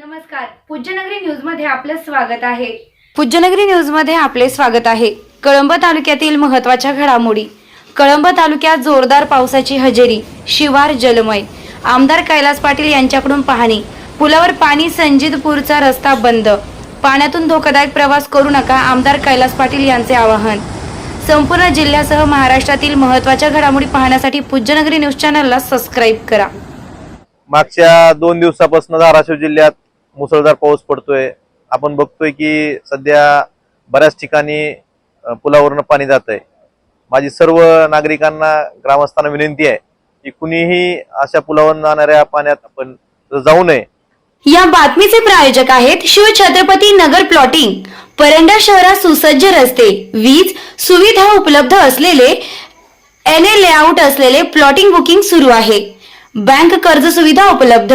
नमस्कार. पूज्यनगरी न्यूजमध्ये आपलं स्वागत आहे. पूज्यनगरी न्यूजमध्ये आपले स्वागत आहे. कळंब तालुक्यातील महत्त्वाच्या घडामोडी. कळंब तालुक्यात जोरदार पावसाची हजेरी शिवार जलमय. आमदार कैलास पाटील यांच्याकडून पाहणी. पुलावर पाणी संजितपूरचा रस्ता बंद. पाण्यातून धोकादायक प्रवास करू नका आमदार कैलास पाटील यांचे आवाहन. संपूर्ण जिल्ह्यासह महाराष्ट्रातील महत्त्वाच्या घडामोडी पाहण्यासाठी पूज्यनगरी न्यूज चॅनलला सबस्क्राईब करा. मागच्या दोन दिवसापासून धाराशिव जिल्ह्यात मुसळधार पाऊस पडतोय. आपण बघतोय की सध्या बऱ्याच ठिकाणी पुलावरून पुलावरनं पाणी जात आहे माझी सर्व नागरिकांना ग्रामस्थांना विनंती आहे की कुणीही अशा पुलावरून जाणाऱ्या पाण्यात आपण जाऊ नये. या बातमीचे प्रायोजक आहेत शिव छत्रपती नगर प्लॉटिंग परंडा शहरात सुसज्ज रस्ते वीज सुविधा उपलब्ध असलेले एन ए लेआउट असलेले प्लॉटिंग बुकिंग सुरू आहे. बँक कर्ज सुविधा उपलब्ध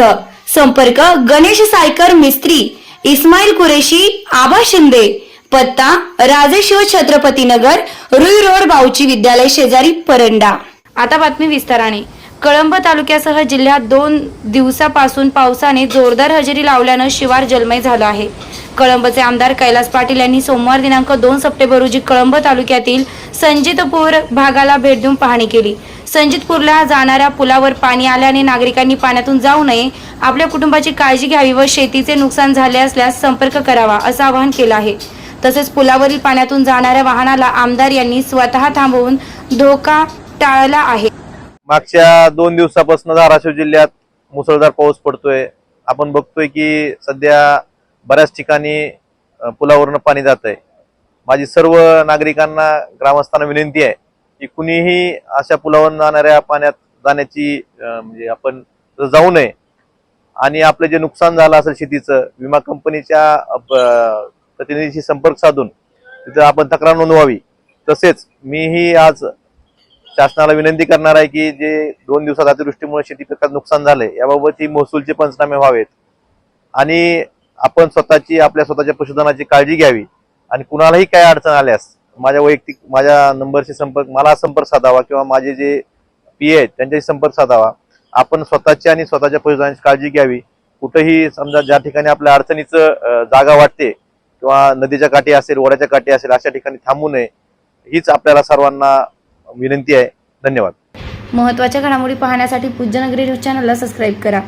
संपर्क गणेश सायकर मिस्त्री इस्माईल कुरेशी आबा शिंदे पत्ता राजेशिव छत्रपती नगर रुई रोड बाऊची विद्यालय शेजारी परंडा. आता बातमी विस्ताराने. कळंब तालुक्यासह जिल्ह्यात दोन दिवसापासून पावसाने जोरदार हजेरी लावल्यानं शिवार जलमय झालं आहे. कळंबचे आमदार कैलास पाटील यांनी सोमवार दिनांक दोन सप्टेंबर रोजी कळंब तालुक्यातील संजितपूर भागाला भेट देऊन पाहणी केली. संजितपूरला जाणाऱ्या पुलावर पाणी आल्याने नागरिकांनी पाण्यातून जाऊ नये आपल्या कुटुंबाची काळजी घ्यावी व शेतीचे नुकसान झाले असल्यास संपर्क करावा असं आवाहन केलं आहे. तसेच पुलावरील पाण्यातून जाणाऱ्या वाहनाला आमदार यांनी स्वतः थांबवून धोका टाळला आहे. मागच्या दोन दिवसापासून धाराशिव जिल्ह्यात मुसळधार पाऊस पडतोय. आपण बघतोय की सध्या बऱ्याच ठिकाणी पुलावरून पुलावरनं पाणी जात आहे माझी सर्व नागरिकांना ग्रामस्थांना विनंती आहे की कुणीही अशा पुलावरून जाणाऱ्या पाण्यात जाण्याची म्हणजे आपण जाऊ नये. आणि आपलं जे नुकसान झालं असेल शेतीचं विमा कंपनीच्या प्रतिनिधीशी संपर्क साधून तिथं आपण तक्रार नोंदवावी. तसेच मीही आज शासनाला विनंती करणार आहे की जे दोन दिवसात अतिवृष्टीमुळे शेती पिकात नुकसान झालंय याबाबत ही महसूलचे पंचनामे व्हावेत. आणि आपण स्वतःची आपल्या स्वतःच्या पशुधनाची काळजी घ्यावी. आणि कुणालाही काय अडचण आल्यास माझ्या वैयक्तिक माझ्या नंबरशी संपर्क मला संपर्क साधावा किंवा माझे जे पी आहेत त्यांच्याशी संपर्क साधावा. आपण स्वतःची आणि स्वतःच्या परिसरांची काळजी घ्यावी. कुठंही समजा ज्या ठिकाणी आपल्या अडचणीचं जागा वाटते किंवा नदीच्या काठी असेल ओढ्याच्या काठी असेल अशा ठिकाणी थांबू नये हीच आपल्याला सर्वांना विनंती आहे. धन्यवाद. महत्त्वाच्या घडामोडी पाहण्यासाठी पूज्यनगरी न्यूज चॅनलला सबस्क्राईब करा.